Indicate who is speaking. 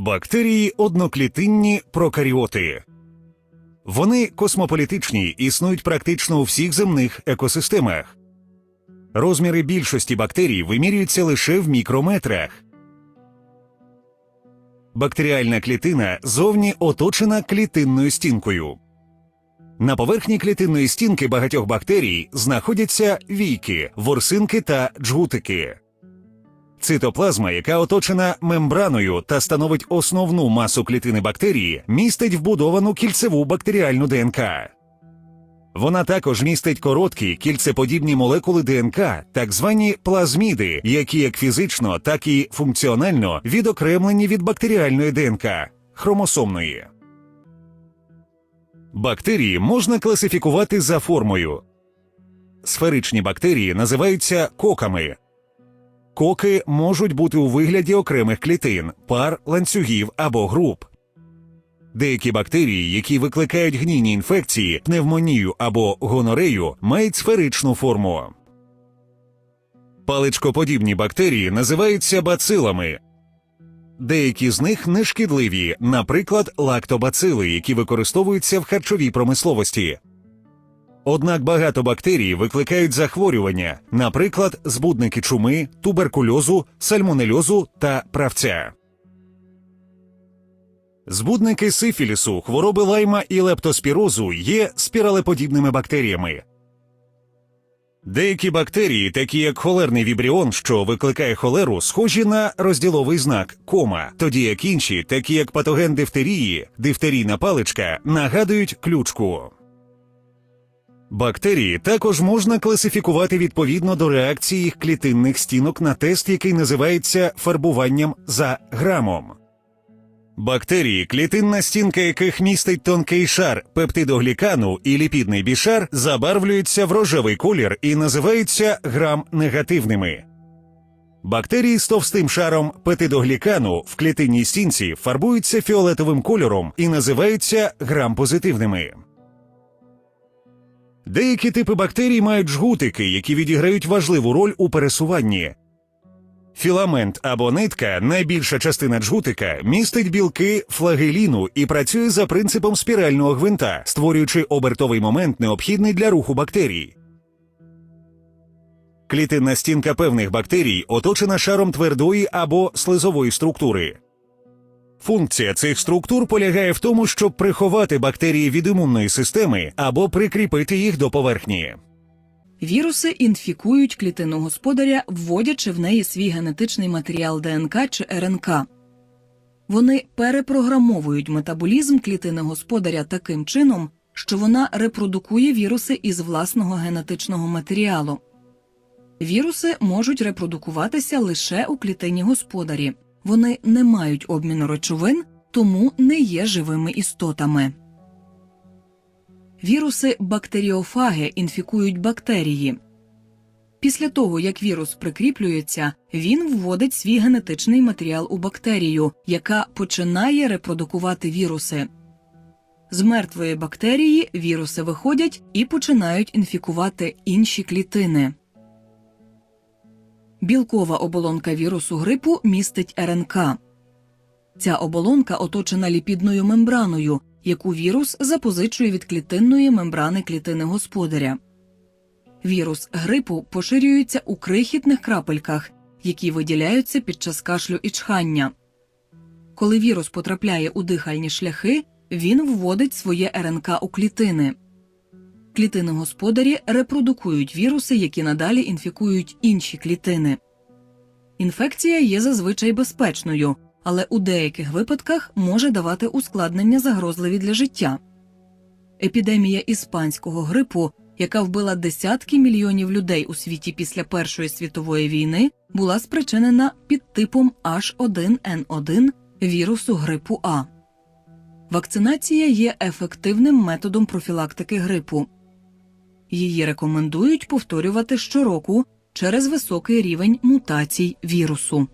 Speaker 1: Бактерії одноклітинні прокаріоти. Вони космополітичні, існують практично у всіх земних екосистемах. Розміри більшості бактерій вимірюються лише в мікрометрах. Бактеріальна клітина зовні оточена клітинною стінкою. На поверхні клітинної стінки багатьох бактерій знаходяться війки, ворсинки та джгутики. Цитоплазма, яка оточена мембраною та становить основну масу клітини бактерії, містить вбудовану кільцеву бактеріальну ДНК. Вона також містить короткі кільцеподібні молекули ДНК, так звані плазміди, які як фізично, так і функціонально відокремлені від бактеріальної ДНК хромосомної. Бактерії можна класифікувати за формою. Сферичні бактерії називаються коками. Коки можуть бути у вигляді окремих клітин, пар, ланцюгів або груп. Деякі бактерії, які викликають гнійні інфекції, пневмонію або гонорею, мають сферичну форму. Паличкоподібні бактерії називаються бацилами. Деякі з них нешкідливі, наприклад, лактобацили, які використовуються в харчовій промисловості. Однак багато бактерій викликають захворювання, наприклад, збудники чуми, туберкульозу, сальмонельозу та правця. Збудники сифілісу, хвороби лайма і лептоспірозу є спіралеподібними бактеріями. Деякі бактерії, такі як холерний вібріон, що викликає холеру, схожі на розділовий знак кома, тоді як інші, такі як патоген дифтерії, дифтерійна паличка, нагадують ключку. Бактерії також можна класифікувати відповідно до реакції їх клітинних стінок на тест, який називається фарбуванням за грамом. Бактерії, клітинна стінка яких містить тонкий шар пептидоглікану і ліпідний бішар, забарвлюються в рожевий колір і називаються грам-негативними. Бактерії з товстим шаром пептидоглікану в клітинній стінці фарбуються фіолетовим кольором і називаються грам-позитивними. Деякі типи бактерій мають жгутики, які відіграють важливу роль у пересуванні. Філамент або нитка, найбільша частина джгутика, містить білки флагеліну і працює за принципом спірального гвинта, створюючи обертовий момент, необхідний для руху бактерій. Клітинна стінка певних бактерій оточена шаром твердої або слизової структури. Функція цих структур полягає в тому, щоб приховати бактерії від імунної системи або прикріпити їх до поверхні.
Speaker 2: Віруси інфікують клітину господаря, вводячи в неї свій генетичний матеріал ДНК чи РНК. Вони перепрограмовують метаболізм клітини господаря таким чином, що вона репродукує віруси із власного генетичного матеріалу. Віруси можуть репродукуватися лише у клітині господарі. Вони не мають обміну речовин, тому не є живими істотами. Віруси бактеріофаги інфікують бактерії. Після того, як вірус прикріплюється, він вводить свій генетичний матеріал у бактерію, яка починає репродукувати віруси. З мертвої бактерії віруси виходять і починають інфікувати інші клітини. Білкова оболонка вірусу грипу містить РНК. Ця оболонка оточена ліпідною мембраною, яку вірус запозичує від клітинної мембрани клітини господаря. Вірус грипу поширюється у крихітних крапельках, які виділяються під час кашлю і чхання. Коли вірус потрапляє у дихальні шляхи, він вводить своє РНК у клітини. Клітини господарі репродукують віруси, які надалі інфікують інші клітини. Інфекція є зазвичай безпечною, але у деяких випадках може давати ускладнення загрозливі для життя. Епідемія іспанського грипу, яка вбила десятки мільйонів людей у світі після Першої світової війни, була спричинена підтипом H1N1 вірусу грипу А. Вакцинація є ефективним методом профілактики грипу. Її рекомендують повторювати щороку через високий рівень мутацій вірусу.